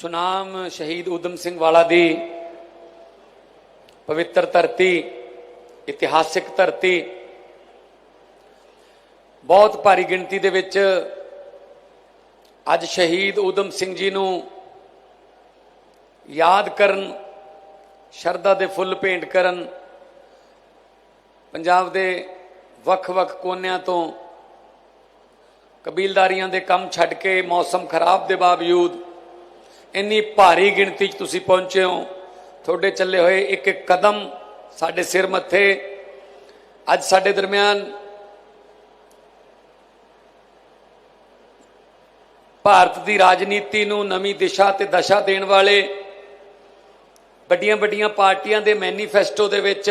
ਸੁਨਾਮ ਸ਼ਹੀਦ ਊਧਮ ਸਿੰਘ ਵਾਲਾ ਦੀ ਪਵਿੱਤਰ ਧਰਤੀ, ਇਤਿਹਾਸਿਕ ਧਰਤੀ, ਬਹੁਤ ਭਾਰੀ ਗਿਣਤੀ ਦੇ ਵਿੱਚ ਅੱਜ ਸ਼ਹੀਦ ਊਧਮ ਸਿੰਘ ਜੀ ਨੂੰ ਯਾਦ ਕਰਨ, ਸ਼ਰਧਾ ਦੇ ਫੁੱਲ ਭੇਂਟ ਕਰਨ, ਪੰਜਾਬ ਦੇ ਵੱਖ-ਵੱਖ ਕੋਨਿਆਂ ਤੋਂ ਕਬੀਲਦਾਰੀਆਂ ਦੇ ਕੰਮ ਛੱਡ ਕੇ ਮੌਸਮ ਖਰਾਬ ਦੇ ਬਾਵਜੂਦ ਇੰਨੀ ਭਾਰੀ ਗਿਣਤੀ 'ਚ ਤੁਸੀਂ ਪਹੁੰਚੇ ਹੋ। ਤੁਹਾਡੇ ਚੱਲੇ ਹੋਏ ਇੱਕ ਇੱਕ ਕਦਮ ਸਾਡੇ ਸਿਰ ਮੱਥੇ। ਅੱਜ ਸਾਡੇ ਦਰਮਿਆਨ ਭਾਰਤ ਦੀ ਰਾਜਨੀਤੀ ਨੂੰ ਨਵੀਂ ਦਿਸ਼ਾ ਤੇ ਦਸ਼ਾ ਦੇਣ ਵਾਲੇ ਵੱਡੀਆਂ ਵੱਡੀਆਂ ਪਾਰਟੀਆਂ ਦੇ ਮੈਨੀਫੈਸਟੋ ਦੇ ਵਿੱਚ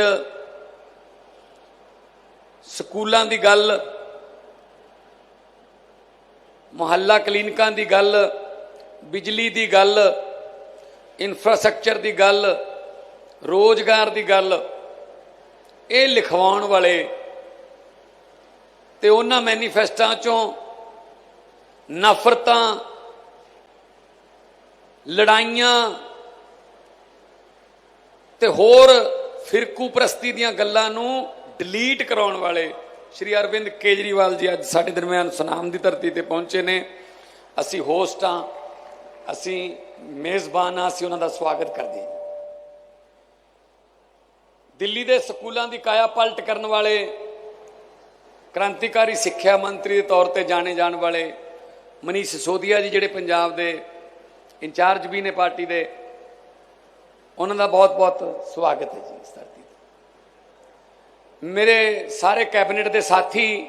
ਸਕੂਲਾਂ ਦੀ ਗੱਲ, ਮੁਹੱਲਾ ਕਲੀਨਿਕਾਂ ਦੀ ਗੱਲ ਬਿਜਲੀ ਦੀ ਗੱਲ ਇਨਫਰਾਸਟ੍ਰਕਚਰ ਦੀ ਗੱਲ, ਰੋਜ਼ਗਾਰ ਦੀ ਗੱਲ, ਇਹ ਲਿਖਵਾਉਣ ਵਾਲੇ ਤੇ ਉਹਨਾਂ ਮੈਨੀਫੈਸਟਾਂ ਚੋਂ ਨਫ਼ਰਤਾਂ, ਲੜਾਈਆਂ ਤੇ ਹੋਰ ਫਿਰਕੂ ਪ੍ਰਸਤੀ ਦੀਆਂ ਗੱਲਾਂ ਨੂੰ ਡਿਲੀਟ ਕਰਾਉਣ ਵਾਲੇ ਸ਼੍ਰੀ ਅਰਵਿੰਦ ਕੇਜਰੀਵਾਲ ਜੀ ਅੱਜ ਸਾਡੇ ਦਰਮਿਆਨ ਸੁਨਾਮ ਦੀ ਧਰਤੀ ਤੇ ਪਹੁੰਚੇ ਨੇ। ਅਸੀਂ ਹੋਸਟ ਹਾਂ। ਅਸੀਂ ਮੇਜ਼ਬਾਨ ਹਾਂ, ਅਸੀਂ ਉਹਨਾਂ ਦਾ ਸਵਾਗਤ ਕਰਦੇ ਹਾਂ। ਦਿੱਲੀ ਦੇ ਸਕੂਲਾਂ ਦੀ ਕਾਇਆ ਪਲਟ ਕਰਨ ਵਾਲੇ, ਕ੍ਰਾਂਤੀਕਾਰੀ ਸਿੱਖਿਆ ਮੰਤਰੀ ਦੇ ਤੌਰ ਤੇ ਜਾਣੇ ਜਾਣ ਵਾਲੇ ਮਨੀਸ਼ ਸਿਸੋਦੀਆ ਜੀ ਜਿਹੜੇ ਪੰਜਾਬ ਦੇ ਇੰਚਾਰਜ ਵੀ ਨੇ ਪਾਰਟੀ ਦੇ, ਉਹਨਾਂ ਦਾ ਬਹੁਤ-ਬਹੁਤ ਸਵਾਗਤ ਹੈ ਜੀ ਇਸ ਧਰਤੀ ਤੇ। ਮੇਰੇ ਸਾਰੇ ਕੈਬਨਿਟ ਦੇ ਸਾਥੀ,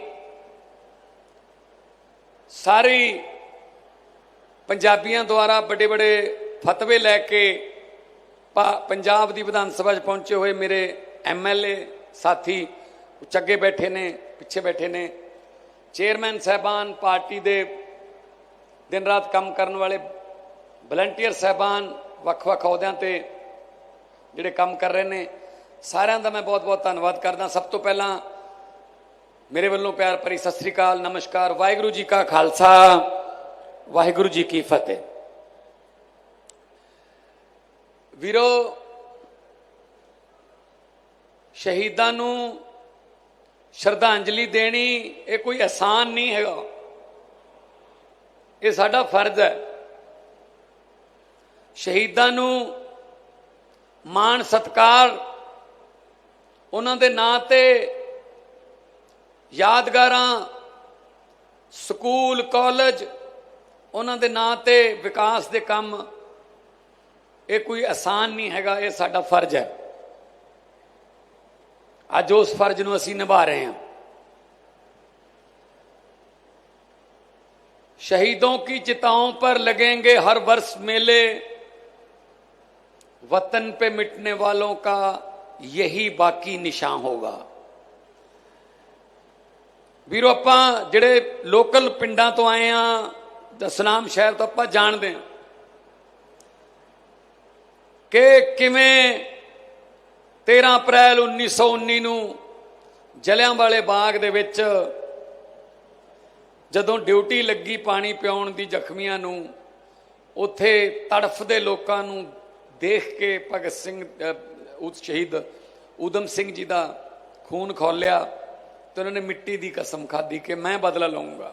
ਸਾਰੀ ਪੰਜਾਬੀਆਂ ਦੁਆਰਾ ਵੱਡੇ ਵੱਡੇ ਫਤਵੇ ਲੈ ਕੇ ਪ- ਪੰਜਾਬ ਦੀ ਵਿਧਾਨ ਸਭਾ 'ਚ ਪਹੁੰਚੇ ਹੋਏ ਮੇਰੇ ਐਮਐਲਏ ਸਾਥੀ ਚੱਗੇ ਬੈਠੇ ਨੇ, ਪਿੱਛੇ ਬੈਠੇ ਨੇ। ਚੇਅਰਮੈਨ ਸਹਿਬਾਨ ਪਾਰਟੀ ਦੇ ਦਿਨ ਰਾਤ ਕੰਮ ਕਰਨ ਵਾਲੇ ਵਲੰਟੀਅਰ ਸਹਿਬਾਨ ਵੱਖ-ਵੱਖ ਅਹੁਦਿਆਂ ਤੇ ਜਿਹੜੇ ਕੰਮ ਕਰ ਰਹੇ ਨੇ। ਸਾਰਿਆਂ ਦਾ ਮੈਂ ਬਹੁਤ-ਬਹੁਤ ਧੰਨਵਾਦ ਕਰਦਾ। ਸਭ ਤੋਂ ਪਹਿਲਾਂ ਮੇਰੇ ਵੱਲੋਂ ਪਿਆਰ ਭਰੀ ਸਤਿ ਸ੍ਰੀ ਅਕਾਲ, ਨਮਸਕਾਰ, ਵਾਹਿਗੁਰੂ ਜੀ ਕਾ ਖਾਲਸਾ। ਵਾਹਿਗੁਰੂ ਜੀ ਕੀ ਫਤਿਹ। ਵੀਰੋ, ਸ਼ਹੀਦਾਂ ਨੂੰ ਸ਼ਰਧਾਂਜਲੀ ਦੇਣੀ ਇਹ ਕੋਈ ਆਸਾਨ ਨਹੀਂ ਹੈਗਾ। ਇਹ ਸਾਡਾ ਫਰਜ਼ ਹੈ। ਸ਼ਹੀਦਾਂ ਨੂੰ ਮਾਣ ਸਤਕਾਰ ਉਹਨਾਂ ਦੇ ਨਾਂ ਤੇ ਯਾਦਗਾਰਾਂ, ਸਕੂਲ, ਕਾਲਜ ਉਹਨਾਂ ਦੇ ਨਾਂ ਤੇ ਵਿਕਾਸ ਦੇ ਕੰਮ ਇਹ ਕੋਈ ਆਸਾਨ ਨਹੀਂ ਹੈਗਾ ਇਹ ਸਾਡਾ ਫਰਜ਼ ਹੈ ਅੱਜ ਉਸ ਫਰਜ਼ ਨੂੰ ਅਸੀਂ ਨਿਭਾ ਰਹੇ ਹਾਂ शहीदों की चिताओं पर लगेंगे हर वर्ष मेले वतन पे मिटने वालों का यही बाकी निशान होगा ਵੀਰੋ ਆਪਾਂ ਜਿਹੜੇ ਲੋਕਲ ਪਿੰਡਾਂ ਤੋਂ ਆਏ ਆ ਦਸਨਾਮ ਸ਼ਹਿਰ ਤੋਂ ਆਪਾਂ ਜਾਣਦੇ ਹਾਂ ਕਿ ਕਿਵੇਂ 13 ਅਪ੍ਰੈਲ 1919 ਨੂੰ ਜਲਿਆਂਵਾਲੇ ਬਾਗ ਦੇ ਵਿੱਚ ਜਦੋਂ ਡਿਊਟੀ ਲੱਗੀ ਪਾਣੀ ਪਿਆਉਣ ਦੀ ਜ਼ਖਮੀਆਂ ਨੂੰ ਉੱਥੇ ਤੜਫਦੇ ਲੋਕਾਂ ਨੂੰ ਦੇਖ ਕੇ ਭਗਤ ਸਿੰਘ ਅਹ, ਸ਼ਹੀਦ ਊਧਮ ਸਿੰਘ ਜੀ ਦਾ ਖੂਨ ਖੋਲਿਆ ਤੇ ਉਹਨਾਂ ਨੇ ਮਿੱਟੀ ਦੀ ਕਸਮ ਖਾਧੀ ਕਿ ਮੈਂ ਬਦਲਾ ਲਵਾਂਗਾ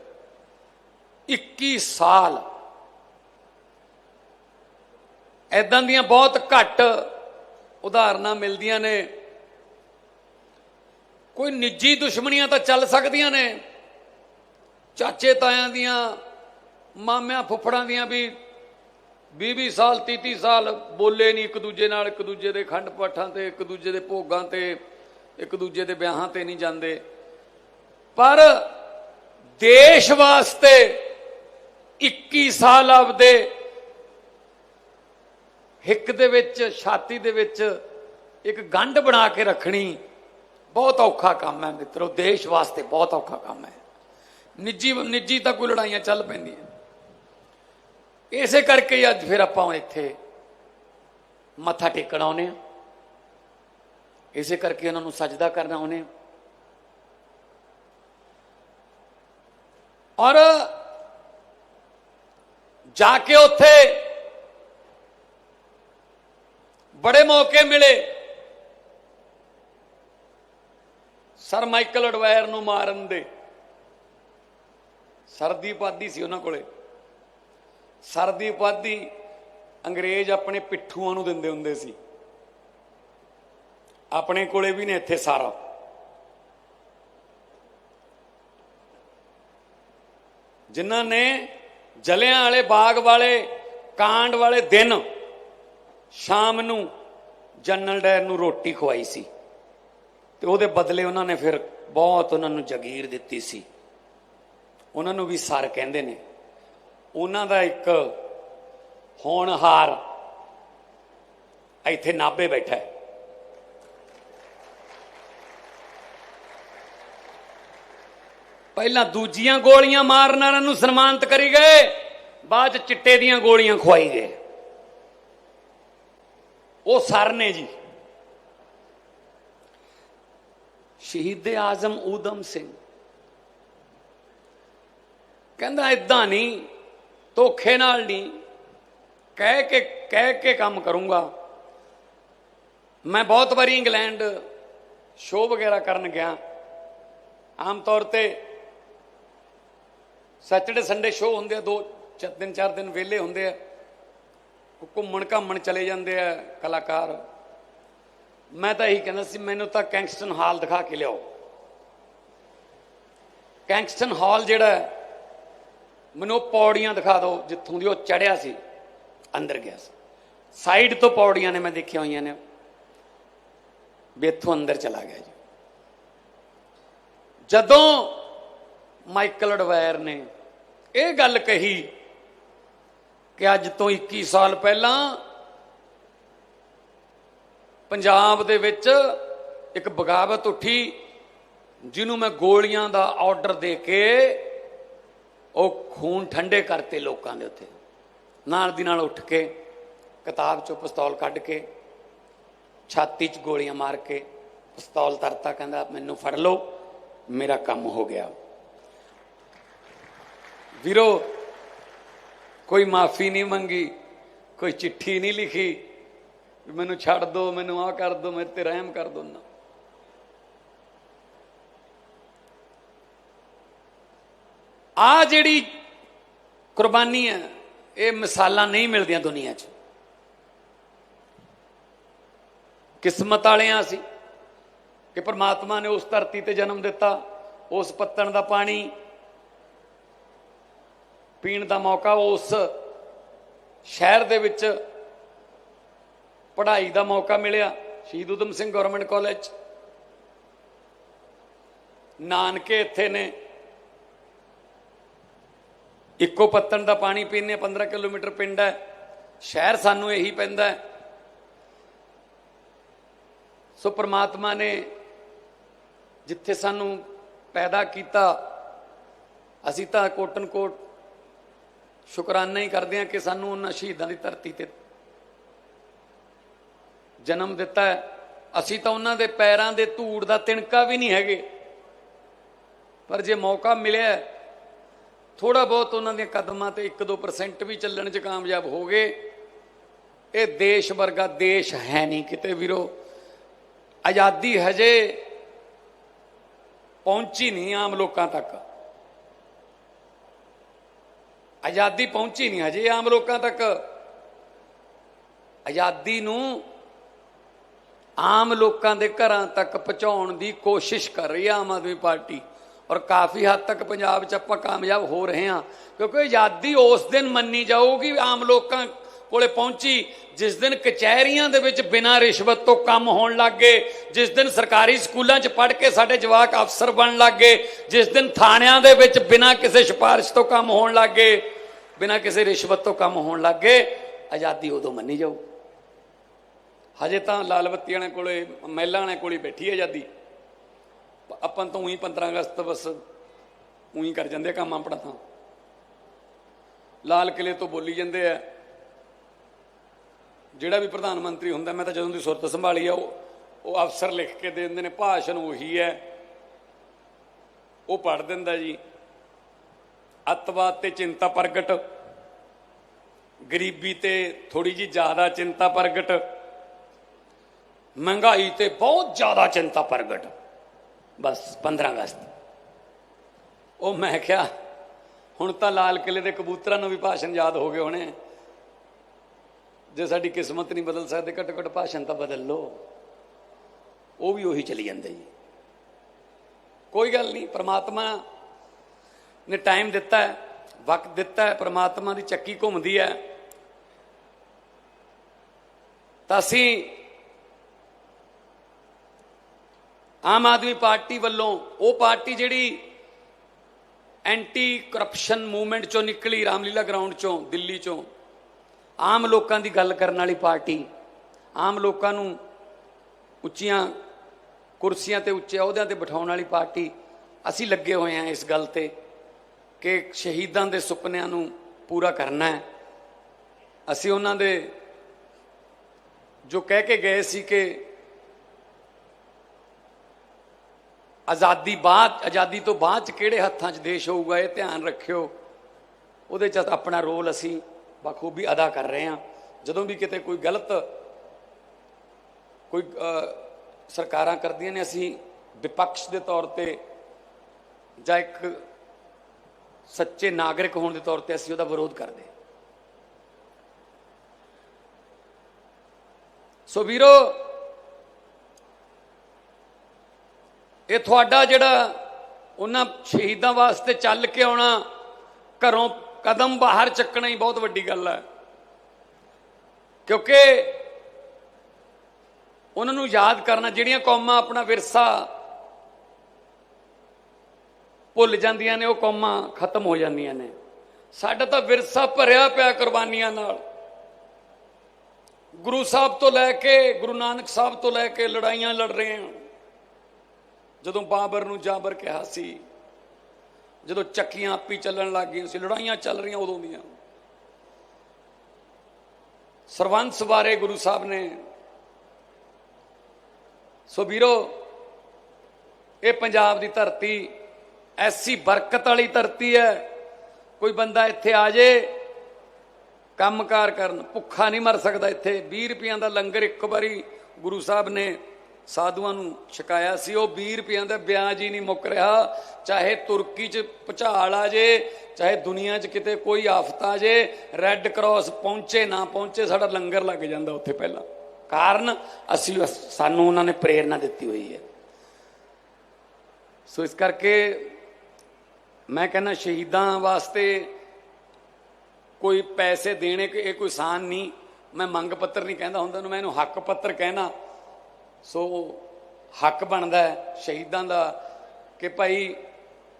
21 ਸਾਲ। ਐਦਾਂ ਦੀਆਂ ਬਹੁਤ ਘੱਟ ਉਦਾਹਰਨਾਂ ਮਿਲਦੀਆਂ ਨੇ। ਕੋਈ ਨਿੱਜੀ ਦੁਸ਼ਮਣੀਆਂ ਤਾਂ ਚੱਲ ਸਕਦੀਆਂ ਨੇ। ਚਾਚੇ ਤਾਇਆਂ ਦੀਆਂ, ਮਾਮਿਆਂ ਫੁੱਫੜਾਂ ਦੀਆਂ ਵੀ 20-20 ਸਾਲ 30-30 ਸਾਲ ਬੋਲੇ ਨਹੀਂ ਇੱਕ ਦੂਜੇ ਨਾਲ, ਇੱਕ ਦੂਜੇ ਦੇ ਖੰਡ ਪਾਠਾਂ ਤੇ, ਇੱਕ ਦੂਜੇ ਦੇ ਭੋਗਾਂ ਤੇ, ਇੱਕ ਦੂਜੇ ਦੇ ਵਿਆਹਾਂ ਤੇ ਨਹੀਂ ਜਾਂਦੇ। ਪਰ ਦੇਸ਼ ਵਾਸਤੇ 21 ਸਾਲ ਆਪਦੇ ਹਿੱਕ ਦੇ ਵਿੱਚ, ਛਾਤੀ ਦੇ ਵਿੱਚ ਇੱਕ ਗੰਢ ਬਣਾ ਕੇ ਰੱਖਣੀ ਬਹੁਤ ਔਖਾ ਕੰਮ ਹੈ ਮਿੱਤਰੋ, ਦੇਸ਼ ਵਾਸਤੇ ਬਹੁਤ ਔਖਾ ਕੰਮ ਹੈ। ਨਿੱਜੀ ਨਿੱਜੀ ਤਾਂ ਕੋਈ ਲੜਾਈਆਂ ਚੱਲ ਪੈਂਦੀਆਂ। ਇਸੇ ਕਰਕੇ ਹੀ ਅੱਜ ਫਿਰ ਆਪਾਂ ਇੱਥੇ ਮੱਥਾ ਟੇਕਣ ਆਉਨੇ ਆ ਇਸੇ ਕਰਕੇ ਉਹਨਾਂ ਨੂੰ ਸਜਦਾ ਕਰਨਾ ਆਉਨੇ ਆ ਔਰ ਜਾ ਕੇ ਉੱਥੇ ਬੜੇ ਮੌਕੇ ਮਿਲੇ। ਸਰ ਮਾਈਕਲ ਅਡਵਾਇਰ ਨੂੰ ਮਾਰਨ ਦੇ। ਸਰਦੀ ਪਾਦੀ ਸੀ ਉਹਨਾਂ ਕੋਲੇ। ਸਰਦੀ ਉਪਾਧੀ ਅੰਗਰੇਜ਼ ਆਪਣੇ ਪਿੱਠੂਆਂ ਨੂੰ ਦਿੰਦੇ ਹੁੰਦੇ ਸੀ। ਆਪਣੇ ਕੋਲੇ ਵੀ ਨੇ ਇੱਥੇ ਸਾਰਾ। ਜਿਨ੍ਹਾਂ ਨੇ ਜਲਿਆਂ ਵਾਲੇ ਬਾਗ ਵਾਲੇ, ਕਾਂਡ ਵਾਲੇ ਦਿਨ ਸ਼ਾਮ ਨੂੰ ਜਨਰਲ ਡਾਇਰ ਨੂੰ ਰੋਟੀ ਖਵਾਈ ਸੀ। ਤੇ ਉਹਦੇ ਬਦਲੇ ਉਹਨਾਂ ਨੇ ਫਿਰ ਬਹੁਤ ਉਹਨਾਂ ਨੂੰ ਜਗੀਰ ਦਿੱਤੀ ਸੀ। ਉਹਨਾਂ ਨੂੰ ਵੀ ਸਰ ਕਹਿੰਦੇ ਨੇ। ਉਹਨਾਂ ਦਾ ਇੱਕ ਹੋਣਹਾਰ ਇੱਥੇ ਨਾਭੇ ਬੈਠਾ ਹੈ। ਪਹਿਲਾਂ ਦੂਜੀਆਂ ਗੋਲੀਆਂ ਮਾਰਨ ਵਾਲਿਆਂ ਨੂੰ ਸਨਮਾਨਿਤ ਕਰੀ ਗਏ, ਬਾਅਦ ਚ ਚਿੱਟੇ ਦੀਆਂ ਗੋਲੀਆਂ ਖਵਾਈ ਗਏ। ਉਹ ਸਰ ਨੇ ਜੀ। ਸ਼ਹੀਦ ਆਜ਼ਮ ਊਦਮ ਸਿੰਘ। ਕਹਿੰਦਾ ਇਦਾਂ ਨਹੀਂ, ਧੋਖੇ ਨਾਲ ਨਹੀਂ, ਕਹਿ ਕੇ ਕਹਿ ਕੇ ਕੰਮ ਕਰੂੰਗਾ। ਮੈਂ ਬਹੁਤ ਵਾਰੀ ਇੰਗਲੈਂਡ ਸ਼ੋਅ ਵਗੈਰਾ ਕਰਨ ਗਿਆ। ਆਮ ਤੌਰ ਤੇ ਸੈਟਰਡੇ ਸੰਡੇ ਸ਼ੋਅ ਹੁੰਦੇ ਆ, ਦੋ ਚਾਰ ਦਿਨ ਚਾਰ ਦਿਨ ਵਿਹਲੇ ਹੁੰਦੇ ਆ। ਘੁੰਮਣ ਘਾਮਣ ਚਲੇ ਜਾਂਦੇ ਆ ਕਲਾਕਾਰ। ਮੈਂ ਤਾਂ ਇਹੀ ਕਹਿੰਦਾ ਸੀ, ਮੈਨੂੰ ਤਾਂ ਕੈਂਗਸਟਨ ਹਾਲ ਦਿਖਾ ਕੇ ਲਿਆਓ। ਕੈਂਗਸਟਨ ਹਾਲ ਜਿਹੜਾ ਮੈਨੂੰ ਉਹ ਪੌੜੀਆਂ ਦਿਖਾ ਦਿਓ ਜਿੱਥੋਂ ਦੀ ਉਹ ਚੜਿਆ ਸੀ, ਅੰਦਰ ਗਿਆ ਸੀ। ਸਾਈਡ ਤੋਂ ਪੌੜੀਆਂ ਨੇ ਮੈਂ ਦੇਖੀਆਂ ਹੋਈਆਂ ਨੇ। ਵੀ ਇੱਥੋਂ ਅੰਦਰ ਚਲਾ ਗਿਆ ਜੀ। ਜਦੋਂ ਮਾਈਕਲ ਅਡਵਾਇਰ ਨੇ ਇਹ ਗੱਲ ਕਹੀ ਕਿ ਅੱਜ ਤੋਂ 21 ਸਾਲ ਪਹਿਲਾਂ ਪੰਜਾਬ ਦੇ ਵਿੱਚ ਇੱਕ ਬਗਾਵਤ ਉੱਠੀ ਜਿਹਨੂੰ ਮੈਂ ਗੋਲੀਆਂ ਦਾ ਆਰਡਰ ਦੇ ਕੇ ਉਹ ਖੂਨ ਠੰਡੇ ਕਰਤੇ ਲੋਕਾਂ ਦੇ ਉੱਤੇ। ਨਾਲ ਦੀ ਨਾਲ ਉੱਠ ਕੇ ਕਿਤਾਬ ਚੋਂ ਪਿਸਤੌਲ ਕੱਢ ਕੇ ਛਾਤੀ 'ਚ ਗੋਲੀਆਂ ਮਾਰ ਕੇ ਪਿਸਤੌਲ ਤਰਤਾ, ਕਹਿੰਦਾ, ਮੈਨੂੰ ਫੜ ਲਓ, ਮੇਰਾ ਕੰਮ ਹੋ ਗਿਆ। ਵੀਰੋ, ਕੋਈ ਮਾਫੀ ਨਹੀਂ ਮੰਗੀ, ਕੋਈ ਚਿੱਠੀ ਨਹੀਂ ਲਿਖੀ ਮੈਨੂੰ ਛੱਡ ਦਿਓ ਮੈਨੂੰ ਆ ਕਰ ਦਿਓ ਮੇਰੇ ਤੇ ਰਹਿਮ ਕਰ ਦਿਓ ਨਾ ਆ ਜਿਹੜੀ ਕੁਰਬਾਨੀ ਹੈ, ਇਹ ਮਿਸਾਲਾਂ ਨਹੀਂ ਮਿਲਦੀਆਂ ਦੁਨੀਆ 'ਚ। ਕਿਸਮਤ ਵਾਲਿਆਂ ਅਸੀਂ ਕਿ ਪ੍ਰਮਾਤਮਾ ਨੇ ਉਸ ਧਰਤੀ ਤੇ ਜਨਮ ਦਿੱਤਾ, ਉਸ ਪੱਤਣ ਦਾ ਪਾਣੀ ਪੀਣ ਦਾ ਮੌਕਾ ਉਸ ਸ਼ਹਿਰ ਦੇ ਵਿੱਚ ਪੜ੍ਹਾਈ ਦਾ ਮੌਕਾ ਮਿਲਿਆ, ਸ਼ਹੀਦ ਉਦਮ ਸਿੰਘ ਗਵਰਨਮੈਂਟ ਕਾਲਜ। ਨਾਨਕੇ ਇੱਥੇ ਨੇ। ਇੱਕੋ ਪੱਤਣ ਦਾ ਪਾਣੀ ਪੀਣੇ 15 ਕਿਲੋਮੀਟਰ ਪਿੰਡ ਹੈ। ਸ਼ਹਿਰ ਸਾਨੂੰ ਇਹੀ ਪੈਂਦਾ ਹੈ। ਸੋ ਪ੍ਰਮਾਤਮਾ ਨੇ ਜਿੱਥੇ ਸਾਨੂੰ ਪੈਦਾ ਕੀਤਾ, ਅਸੀਂ ਤਾਂ ਕੋਟਨ ਕੋਟ ਸ਼ੁਕਰਾਨਾ ਹੀ ਕਰਦੇ ਹਾਂ ਕਿ ਸਾਨੂੰ ਉਹਨਾਂ ਸ਼ਹੀਦਾਂ ਦੀ ਧਰਤੀ ਤੇ ਜਨਮ ਦਿੱਤਾ ਹੈ। ਅਸੀਂ ਤਾਂ ਉਹਨਾਂ ਦੇ ਪੈਰਾਂ ਦੇ ਧੂੜ ਦਾ ਤਿਣਕਾ ਵੀ ਨਹੀਂ ਹੈਗੇ। ਪਰ ਜੇ ਮੌਕਾ ਮਿਲਿਆ ਥੋੜਾ ਬਹੁਤ ਉਹਨਾਂ ਦੀਆਂ ਕਦਮਾਂ ਤੇ 1-2% ਵੀ ਚੱਲਣ 'ਚ ਕਾਮਯਾਬ ਹੋ ਗਏ। ਇਹ ਦੇਸ਼ ਵਰਗਾ ਦੇਸ਼ ਹੈ ਨਹੀਂ ਕਿਤੇ ਵੀਰੋ। ਆਜ਼ਾਦੀ ਹਜੇ ਪਹੁੰਚੀ ਨਹੀਂ ਆਮ ਲੋਕਾਂ ਤੱਕ। ਆਜ਼ਾਦੀ ਪਹੁੰਚੀ ਨਹੀਂ ਹਜੇ ਆਮ ਲੋਕਾਂ ਤੱਕ। ਆਜ਼ਾਦੀ ਨੂੰ ਆਮ ਲੋਕਾਂ ਦੇ ਘਰਾਂ ਤੱਕ ਪਹੁੰਚਾਉਣ ਦੀ ਕੋਸ਼ਿਸ਼ ਕਰ ਰਹੀ ਹੈ ਆਮ ਆਦਮੀ ਪਾਰਟੀ। ਔਰ ਕਾਫੀ ਹੱਦ ਤੱਕ ਪੰਜਾਬ 'ਚ ਆਪਾਂ ਕਾਮਯਾਬ ਹੋ ਰਹੇ ਹਾਂ। ਕਿਉਂਕਿ ਆਜ਼ਾਦੀ ਉਸ ਦਿਨ ਮੰਨੀ ਜਾਊਗੀ ਆਮ ਲੋਕਾਂ ਕੋਲੇ ਪਹੁੰਚੀ, ਜਿਸ ਦਿਨ ਕਚਹਿਰੀਆਂ ਦੇ ਵਿੱਚ ਬਿਨਾਂ ਰਿਸ਼ਵਤ ਤੋਂ ਕੰਮ ਹੋਣ ਲੱਗੇ ਜਿਸ ਦਿਨ ਸਰਕਾਰੀ ਸਕੂਲਾਂ 'ਚ ਪੜ੍ਹ ਕੇ ਸਾਡੇ ਜਵਾਕ ਅਫਸਰ ਬਣਨ ਲੱਗੇ ਜਿਸ ਦਿਨ ਥਾਣਿਆਂ ਦੇ ਵਿੱਚ ਬਿਨਾਂ ਕਿਸੇ ਸਿਫਾਰਿਸ਼ ਤੋਂ ਕੰਮ ਹੋਣ ਲੱਗੇ ਬਿਨਾਂ ਕਿਸੇ ਰਿਸ਼ਵਤ ਤੋਂ ਕੰਮ ਹੋਣ ਲੱਗ ਗਏ, ਆਜ਼ਾਦੀ ਉਦੋਂ ਮੰਨੀ ਜਾਊ। ਹਜੇ ਤਾਂ ਲਾਲ ਬੱਤੀ ਵਾਲਿਆਂ ਕੋਲੇ, ਮਹਿਲਾ ਵਾਲਿਆਂ ਕੋਲੇ ਬੈਠੀ ਆਜ਼ਾਦੀ। ਆਪਾਂ ਤਾਂ ਉਹੀ 15 ਅਗਸਤ ਬਸ ਉਹੀ ਕਰ ਜਾਂਦੇ ਆ ਕੰਮ ਆਪਣਾ ਤਾਂ। ਲਾਲ ਕਿਲੇ ਤੋਂ ਬੋਲੀ ਜਾਂਦੇ ਆ। ਜਿਹੜਾ ਵੀ ਪ੍ਰਧਾਨ ਮੰਤਰੀ ਹੁੰਦਾ, ਮੈਂ ਤਾਂ ਜਦੋਂ ਦੀ ਸੁਰਤ ਸੰਭਾਲੀ ਆ, ਉਹ ਉਹ ਅਫਸਰ ਲਿਖ ਕੇ ਦੇ ਦਿੰਦੇ ਨੇ, ਭਾਸ਼ਣ ਉਹੀ ਹੈ। ਉਹ ਪੜ ਦਿੰਦਾ ਜੀ। ਅੱਤਵਾਦ ਤੇ ਚਿੰਤਾ ਪ੍ਰਗਟ, ਗਰੀਬੀ ਤੇ ਥੋੜੀ ਜੀ ਜ਼ਿਆਦਾ ਚਿੰਤਾ ਪ੍ਰਗਟ, ਮਹਿੰਗਾਈ ਤੇ ਬਹੁਤ ਜ਼ਿਆਦਾ ਚਿੰਤਾ ਪ੍ਰਗਟ। ਬਸ 15 ਅਗਸਤ। ਉਹ ਮੈਂ ਕਿਹਾ, ਹੁਣ ਤਾਂ ਲਾਲ ਕਿਲੇ ਦੇ ਕਬੂਤਰਾਂ ਨੂੰ ਵੀ ਭਾਸ਼ਣ ਯਾਦ ਹੋ ਗਏ ਹੋਣੇ। ਜੇ ਸਾਡੀ ਕਿਸਮਤ ਨਹੀਂ ਬਦਲ ਸਕਦੇ ਘੱਟੋ ਘੱਟ ਭਾਸ਼ਣ ਤਾਂ ਬਦਲ ਲਓ। ਉਹ ਵੀ ਉਹੀ ਚਲੀ ਜਾਂਦੇ ਜੀ। ਕੋਈ ਗੱਲ ਨਹੀਂ, ਪ੍ਰਮਾਤਮਾ ਨੇ ਟਾਈਮ ਦਿੱਤਾ ਹੈ, ਵਕਤ ਦਿੱਤਾ ਹੈ, ਪ੍ਰਮਾਤਮਾ ਦੀ ਚੱਕੀ ਘੁੰਮਦੀ ਹੈ। ਤਾਂ ਅਸੀਂ ਆਮ ਆਦਮੀ ਪਾਰਟੀ ਵੱਲੋਂ ਉਹ ਪਾਰਟੀ ਜਿਹੜੀ ਐਂਟੀ ਕਰਪਸ਼ਨ ਮੂਵਮੈਂਟ ਚੋਂ ਨਿਕਲੀ, ਰਾਮਲੀਲਾ ਗਰਾਊਂਡ ਚੋਂ, ਦਿੱਲੀ ਚੋਂ ਆਮ ਲੋਕਾਂ ਦੀ ਗੱਲ ਕਰਨ ਵਾਲੀ ਪਾਰਟੀ, ਆਮ ਲੋਕਾਂ ਨੂੰ ਉੱਚੀਆਂ ਕੁਰਸੀਆਂ ਤੇ ਉੱਚੇ ਅਹੁਦਿਆਂ ਤੇ ਬਿਠਾਉਣ ਵਾਲੀ ਪਾਰਟੀ, ਅਸੀਂ ਲੱਗੇ ਹੋਏ ਹਾਂ ਇਸ ਗੱਲ ਤੇ ਕਿ ਸ਼ਹੀਦਾਂ ਦੇ ਸੁਪਨਿਆਂ ਨੂੰ ਪੂਰਾ ਕਰਨਾ ਹੈ। ਅਸੀਂ ਉਹਨਾਂ ਦੇ ਜੋ ਕਹਿ ਕੇ ਗਏ ਸੀ ਕਿ ਆਜ਼ਾਦੀ ਬਾਅਦ, ਆਜ਼ਾਦੀ ਤੋਂ ਬਾਅਦ ਚ ਕਿਹੜੇ ਹੱਥਾਂ 'ਚ ਦੇਸ਼ ਹੋਊਗਾ, ਇਹ ਧਿਆਨ ਰੱਖਿਓ। ਉਹਦੇ 'ਚ ਆਪਣਾ ਰੋਲ ਅਸੀਂ ਬਖੂਬੀ ਅਦਾ ਕਰ ਰਹੇ ਹਾਂ। ਜਦੋਂ ਵੀ ਕਿਤੇ ਕੋਈ ਗਲਤ, ਕੋਈ ਸਰਕਾਰਾਂ ਕਰਦੀਆਂ ਨੇ, ਅਸੀਂ ਵਿਪਕਸ਼ ਦੇ ਤੌਰ ਤੇ ਜਾਂ ਇੱਕ ਸੱਚੇ ਨਾਗਰਿਕ ਹੋਣ ਦੇ ਤੌਰ ਤੇ ਅਸੀਂ ਉਹਦਾ ਵਿਰੋਧ ਕਰਦੇ ਸੋ ਵੀਰੋ, ਇਹ ਤੁਹਾਡਾ ਜਿਹੜਾ ਉਹਨਾਂ ਸ਼ਹੀਦਾਂ ਵਾਸਤੇ ਚੱਲ ਕੇ ਆਉਣਾ ਘਰੋਂ ਕਦਮ ਬਾਹਰ ਚੱਕਣਾ ਹੀ ਬਹੁਤ ਵੱਡੀ ਗੱਲ ਹੈ। ਕਿਉਂਕਿ ਉਹਨਾਂ ਨੂੰ ਯਾਦ ਕਰਨਾ, ਜਿਹੜੀਆਂ ਕੌਮਾਂ ਆਪਣਾ ਵਿਰਸਾ ਭੁੱਲ ਜਾਂਦੀਆਂ ਨੇ, ਉਹ ਕੌਮਾਂ ਖਤਮ ਹੋ ਜਾਂਦੀਆਂ ਨੇ। ਸਾਡਾ ਤਾਂ ਵਿਰਸਾ ਭਰਿਆ ਪਿਆ ਕੁਰਬਾਨੀਆਂ ਨਾਲ। ਗੁਰੂ ਸਾਹਿਬ ਤੋਂ ਲੈ ਕੇ, ਗੁਰੂ ਨਾਨਕ ਸਾਹਿਬ ਤੋਂ ਲੈ ਕੇ ਲੜਾਈਆਂ ਲੜ ਰਹੇ ਹਾਂ। ਜਦੋਂ ਬਾਬਰ ਨੂੰ ਜਾਬਰ ਕਿਹਾ ਸੀ ਜਦੋਂ ਚੱਕੀਆਂ ਆਪੀ ਚੱਲਣ ਲੱਗ ਗਈਆਂ ਸੀ ਲੜਾਈਆਂ ਚੱਲ ਰਹੀਆਂ ਉਦੋਂ ਦੀਆਂ। ਸਰਵੰਸ ਬਾਰੇ ਗੁਰੂ ਸਾਹਿਬ ਨੇ, ਸੋ ਵੀਰੋ, ਇਹ ਪੰਜਾਬ ਦੀ ਧਰਤੀ ਐਸੀ ਬਰਕਤ ਵਾਲੀ ਧਰਤੀ ਹੈ, ਕੋਈ ਬੰਦਾ ਇੱਥੇ ਆ ਜੇ, ਕੰਮਕਾਰ ਕਰਨ, ਭੁੱਖਾ ਨਹੀਂ ਮਰ ਸਕਦਾ ਇੱਥੇ। 20 ਰੁਪਈਆਂ ਦਾ ਲੰਗਰ ਇੱਕ ਵਾਰੀ ਗੁਰੂ ਸਾਹਿਬ ਨੇ ਸਾਧੂਆਂ ਨੂੰ ਛਕਾਇਆ ਸੀ, ਉਹ 20 ਰੁਪਈਆਂ ਦਾ ਵਿਆਜ ਹੀ ਨਹੀਂ ਮੁੱਕ ਰਿਹਾ। ਚਾਹੇ ਤੁਰਕੀ 'ਚ ਭੁਚਾਲ ਆ ਜੇ, ਚਾਹੇ ਦੁਨੀਆ 'ਚ ਕਿਤੇ ਕੋਈ ਆਫਤ ਆ ਜੇ ਰੈੱਡ ਕਰਾਸ ਪਹੁੰਚੇ, ਨਾ ਪਹੁੰਚੇ, ਸਾਡਾ ਲੰਗਰ ਲੱਗ ਜਾਂਦਾ ਉੱਥੇ ਪਹਿਲਾਂ। ਕਾਰਨ ਅਸੀਂ ਸਾਨੂੰ ਉਹਨਾਂ ਨੇ ਪ੍ਰੇਰਣਾ ਦਿੱਤੀ ਹੋਈ ਹੈ। ਸੋ ਇਸ ਕਰਕੇ ਮੈਂ ਕਹਿੰਦਾ ਸ਼ਹੀਦਾਂ ਵਾਸਤੇ ਕੋਈ ਪੈਸੇ ਦੇਣੇ, ਇਹ ਕੋਈ ਸਾਨ ਨਹੀਂ। ਮੈਂ ਮੰਗ ਪੱਤਰ ਨਹੀਂ ਕਹਿੰਦਾ ਹੁੰਦਾ, ਨੂੰ ਮੈਂ ਇਹਨੂੰ ਹੱਕ ਪੱਤਰ ਕਹਿਣਾ ਸੋ ਹੱਕ ਬਣਦਾ ਹੈ ਸ਼ਹੀਦਾਂ ਦਾ ਕਿ ਭਾਈ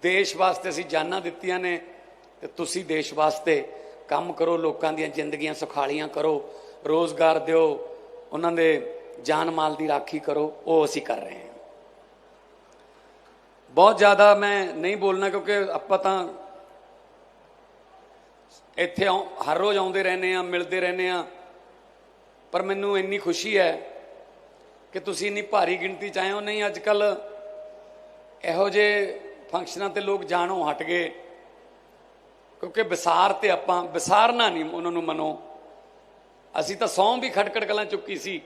ਦੇਸ਼ ਵਾਸਤੇ ਅਸੀਂ ਜਾਨਾਂ ਦਿੱਤੀਆਂ ਨੇ ਤੇ ਤੁਸੀਂ ਦੇਸ਼ ਵਾਸਤੇ ਕੰਮ ਕਰੋ, ਲੋਕਾਂ ਦੀਆਂ ਜ਼ਿੰਦਗੀਆਂ ਸੁਖਾਲੀਆਂ ਕਰੋ, ਰੋਜ਼ਗਾਰ ਦਿਓ, ਉਹਨਾਂ ਦੇ ਜਾਨ ਮਾਲ ਦੀ ਰਾਖੀ ਕਰੋ, ਉਹ ਅਸੀਂ ਕਰ ਰਹੇ ਹਾਂ। ਬਹੁਤ ਜ਼ਿਆਦਾ ਮੈਂ ਨਹੀਂ ਬੋਲਣਾ ਕਿਉਂਕਿ ਆਪਾਂ ਤਾਂ ਇੱਥੇ ਆਉਂ- ਹਰ ਰੋਜ਼ ਆਉਂਦੇ ਰਹਿੰਦੇ ਆ ਮਿਲਦੇ ਰਹਿੰਦੇ ਆ ਪਰ ਮੈਨੂੰ ਇੰਨੀ ਖੁਸ਼ੀ ਹੈ ਕਿ ਤੁਸੀਂ ਇੰਨੀ ਭਾਰੀ ਗਿਣਤੀ ਚ ਆਏ ਹੋ? ਨਹੀਂ ਅੱਜ ਕੱਲ ਇਹੋ ਜਿਹੇ ਫੰਕਸ਼ਨਾਂ ਤੇ ਲੋਕ ਜਾਣੋਂ ਹਟ ਗਏ। ਕਿਉਂਕਿ ਵਿਸਾਰ ਤੇ ਆਪਾਂ ਵਿਸਾਰਨਾ ਨਹੀਂ ਉਹਨਾਂ ਨੂੰ ਮਨੋ। ਅਸੀਂ ਤਾਂ ਸੌਂ ਵੀ ਖਟਕੜ ਕਲਾਂ ਚੁੱਕੀ ਸੀ।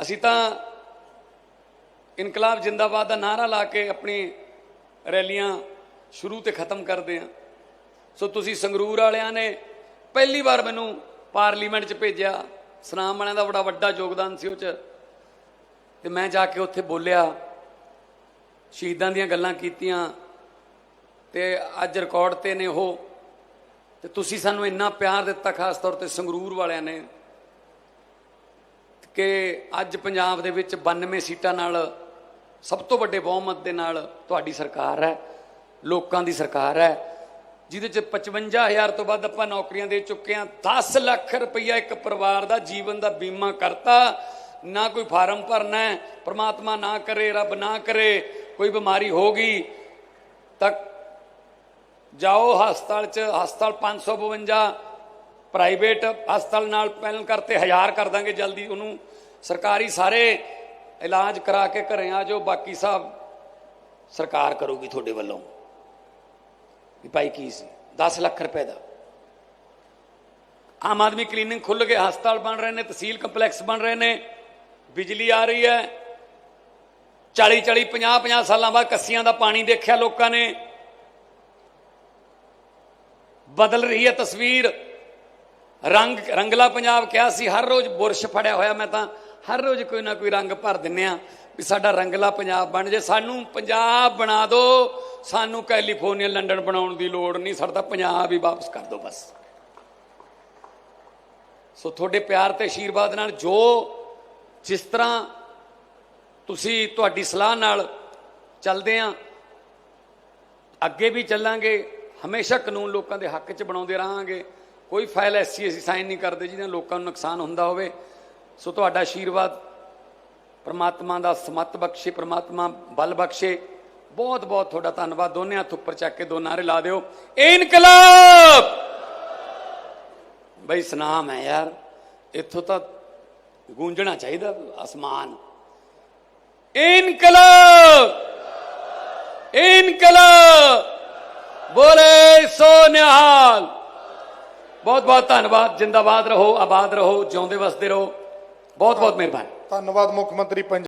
ਅਸੀਂ ਤਾਂ ਇਨਕਲਾਬ ਜਿੰਦਾਬਾਦ ਦਾ ਨਾਰਾ ਲਾ ਕੇ ਆਪਣੀ ਰੈਲੀਆਂ ਸ਼ੁਰੂ ਤੇ ਖਤਮ ਕਰਦੇ ਆ ਸੋ ਤੁਸੀਂ ਸੰਗਰੂਰ ਵਾਲਿਆਂ ਨੇ ਪਹਿਲੀ ਵਾਰ ਮੈਨੂੰ ਪਾਰਲੀਮੈਂਟ 'ਚ ਭੇਜਿਆ। ਸਨਾਮ ਵਾਲਿਆਂ ਦਾ ਬੜਾ ਵੱਡਾ ਯੋਗਦਾਨ ਸੀ ਉਹ 'ਚ। ਤੇ ਮੈਂ ਜਾ ਕੇ ਉੱਥੇ ਬੋਲਿਆ, ਸ਼ਹੀਦਾਂ ਦੀਆਂ ਗੱਲਾਂ ਕੀਤੀਆਂ, ਤੇ ਅੱਜ ਰਿਕਾਰਡ ਤੇ ਨੇ ਉਹ। ਤੇ ਤੁਸੀਂ ਸਾਨੂੰ ਇੰਨਾ ਪਿਆਰ ਦਿੱਤਾ, ਖਾਸ ਤੌਰ ਤੇ ਸੰਗਰੂਰ ਵਾਲਿਆਂ ਨੇ, ਕਿ ਅੱਜ ਪੰਜਾਬ ਦੇ ਵਿੱਚ 92 ਸੀਟਾਂ ਨਾਲ, ਸਭ ਤੋਂ ਵੱਡੇ ਬਹੁਮਤ ਦੇ ਨਾਲ ਤੁਹਾਡੀ ਸਰਕਾਰ ਹੈ, ਲੋਕਾਂ ਦੀ ਸਰਕਾਰ ਹੈ। ਜਿਹਦੇ ਚ 55000 ਤੋਂ ਵੱਧ ਆਪਾਂ ਨੌਕਰੀਆਂ ਦੇ ਚੁੱਕੇ ਹਾਂ। 10 ਲੱਖ ਰੁਪਈਆ ਇੱਕ ਪਰਿਵਾਰ ਦਾ ਜੀਵਨ ਦਾ ਬੀਮਾ ਕਰਤਾ। ਨਾ ਕੋਈ ਫਾਰਮ ਭਰਨਾ ਹੈ, ਪ੍ਰਮਾਤਮਾ ਨਾ ਕਰੇ, ਰੱਬ ਨਾ ਕਰੇ, ਕੋਈ ਬਿਮਾਰੀ ਹੋ ਗਈ, ਤਾਂ ਜਾਓ ਹਸਪਤਾਲ ਚ, ਹਸਪਤਾਲ 552 ਪ੍ਰਾਈਵੇਟ ਹਸਪਤਾਲ ਨਾਲ ਪਹਿਲ ਕਰਤੇ, ਹਜ਼ਾਰ ਕਰ ਦਾਂਗੇ ਜਲਦੀ ਉਹਨੂੰ। ਸਰਕਾਰੀ ਸਾਰੇ ਇਲਾਜ ਕਰਾ ਕੇ ਘਰੇ ਆ ਜਾਓ, ਬਾਕੀ ਸਭ ਸਰਕਾਰ ਕਰੂਗੀ ਤੁਹਾਡੇ ਵੱਲੋਂ। ਵੀ ਭਾਈ ਕੀ ਸੀ 10 ਲੱਖ ਰੁਪਏ ਦਾ ਆਮ ਆਦਮੀ ਕਲੀਨਿਕ ਖੁੱਲ ਗਏ ਹਸਪਤਾਲ ਬਣ ਰਹੇ ਨੇ ਤਹਿਸੀਲ ਕੰਪਲੈਕਸ ਬਣ ਰਹੇ ਨੇ ਬਿਜਲੀ ਆ ਰਹੀ ਹੈ 40 40 50 50 ਸਾਲਾਂ ਬਾਅਦ ਕੱਸੀਆਂ ਦਾ ਪਾਣੀ ਦੇਖਿਆ ਲੋਕਾਂ ਨੇ ਬਦਲ ਰਹੀ ਹੈ ਤਸਵੀਰ ਰੰਗ ਰੰਗਲਾ ਪੰਜਾਬ ਕਿਹਾ ਸੀ ਹਰ ਰੋਜ਼ ਬੁਰਸ਼ ਫੜਿਆ ਹੋਇਆ ਮੈਂ ਤਾਂ ਹਰ ਰੋਜ਼ ਕੋਈ ਨਾ ਕੋਈ ਰੰਗ ਭਰ ਦਿੰਨੇ ਆ ਵੀ ਸਾਡਾ ਰੰਗਲਾ ਪੰਜਾਬ ਬਣ ਜੇ, ਸਾਨੂੰ ਪੰਜਾਬ ਬਣਾ ਦਿਓ ਸਾਨੂੰ ਕੈਲੀਫੋਰਨੀਆ, ਲੰਡਨ ਬਣਾਉਣ ਦੀ ਲੋੜ ਨਹੀਂ, ਸਾਡਾ ਤਾਂ ਪੰਜਾਬ ਹੀ ਵਾਪਸ ਕਰ ਦਿਓ ਬਸ। ਸੋ ਤੁਹਾਡੇ ਪਿਆਰ ਤੇ ਆਸ਼ੀਰਵਾਦ ਨਾਲ ਜੋ ਜਿਸ ਤਰ੍ਹਾਂ ਤੁਸੀਂ ਤੁਹਾਡੀ ਸਲਾਹ ਨਾਲ ਚੱਲਦੇ ਆ, ਅੱਗੇ ਵੀ ਚੱਲਾਂਗੇ, ਹਮੇਸ਼ਾ ਕਾਨੂੰਨ ਲੋਕਾਂ ਦੇ ਹੱਕ 'ਚ ਬਣਾਉਂਦੇ ਰਹਾਂਗੇ। ਕੋਈ ਫਾਈਲ ਐਸੀ ਅਸੀਂ ਸਾਈਨ ਨਹੀਂ ਕਰਦੇ ਜਿਹਦੇ ਨਾਲ ਲੋਕਾਂ ਨੂੰ ਨੁਕਸਾਨ ਹੁੰਦਾ ਹੋਵੇ। ਸੋ ਤੁਹਾਡਾ ਆਸ਼ੀਰਵਾਦ ਪ੍ਰਮਾਤਮਾ ਦਾ ਸਮਤ ਬਖਸ਼ੇ, ਪ੍ਰਮਾਤਮਾ ਬਲ ਬਖਸ਼ੇ। ਬਹੁਤ ਬਹੁਤ ਤੁਹਾਡਾ ਧੰਨਵਾਦ। ਦੋਨੇ ਹੱਥ ਉੱਪਰ ਚੱਕ ਕੇ ਦੋ ਨਾਰੇ ਲਾ ਦਿਓ। ਇਨਕਲਾਬ! ਬਈ ਸਨਾਮ ਹੈ ਯਾਰ। ਇੱਥੋਂ ਤਾਂ ਗੂੰਜਣਾ ਚਾਹੀਦਾ, ਅਸਮਾਨ। ਇਨਕਲਾਬ! ਇਨਕਲਾਬ! ਬੋਲੇ ਸੋ ਨਿਹਾਲ। ਬਹੁਤ ਬਹੁਤ ਧੰਨਵਾਦ। ਜਿੰਦਾਬਾਦ ਰਹੋ, ਆਬਾਦ ਰਹੋ, ਜਿਉਂਦੇ ਵਸਦੇ ਰਹੋ। ਬਹੁਤ ਬਹੁਤ ਮਿਹਰਬਾਨੀ। ਧੰਨਵਾਦ ਮੁੱਖ ਮੰਤਰੀ ਪੰਜਾਬ